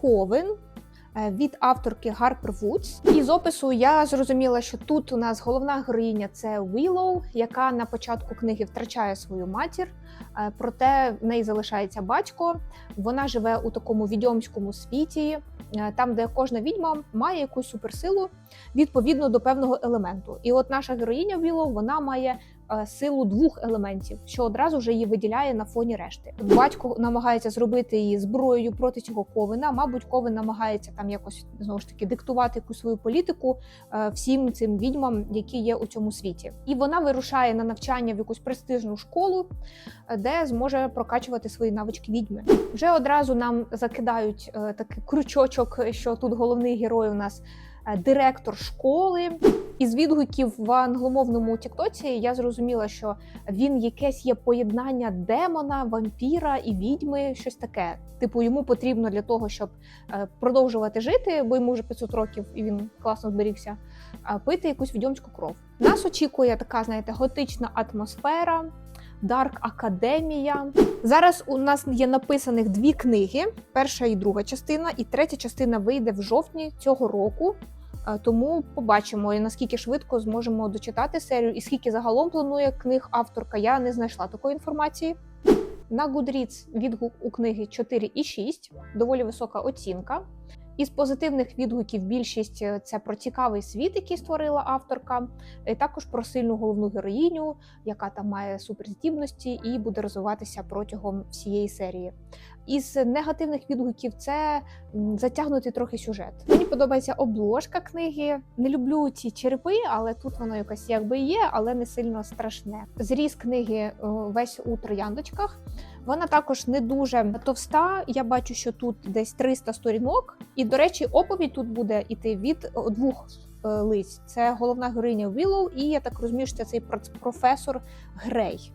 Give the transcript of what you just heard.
Ковен е, від авторки Гарпер Вудс. І з опису я зрозуміла, що тут у нас головна героїня це Willow, яка на початку книги втрачає свою матір, е, проте в неї залишається батько. Вона живе у такому відьомському світі, е, там, де кожна відьма має якусь суперсилу відповідно до певного елементу. І от наша героїня Willow, вона має силу двох елементів, що одразу вже її виділяє на фоні решти. Батько намагається зробити її зброєю проти цього ковена. Мабуть, ковен намагається там якось знову ж таки диктувати якусь свою політику е, всім цим відьмам, які є у цьому світі. І вона вирушає на навчання в якусь престижну школу, е, де зможе прокачувати свої навички відьми. Вже одразу нам закидають е, такий крючочок, що тут головний герой у нас е, директор школи. Із відгуків в англомовному Тіктоці я зрозуміла, що він якесь є поєднання демона, вампіра і відьми, щось таке. Типу, йому потрібно для того, щоб е, продовжувати жити, бо йому вже 500 років і він класно зберігся, пити якусь відьомську кров. Нас очікує така, знаєте, готична атмосфера. Дарк Академія. Зараз у нас є написаних дві книги: перша і друга частина, і третя частина вийде в жовтні цього року. Тому побачимо, наскільки швидко зможемо дочитати серію, і скільки загалом планує книг авторка. Я не знайшла такої інформації. На Goodreads відгук у книги 4,6, доволі висока оцінка. Із позитивних відгуків більшість е, це про цікавий світ, який створила авторка, і також про сильну головну героїню, яка там має суперздібності і буде розвиватися протягом всієї серії. Із негативних відгуків це м, затягнутий трохи сюжет. Мені подобається обложка книги. Не люблю ці черепи, але тут воно якось якби є, але не сильно страшне. Зріз книги е, весь у трояндочках. Вона також не дуже товста. Я бачу, що тут десь 300 сторінок. І, до речі, оповідь тут буде іти від е, двох е, лиць. Це головна героїня Віллоу і я так розумію, що це цей професор Грей.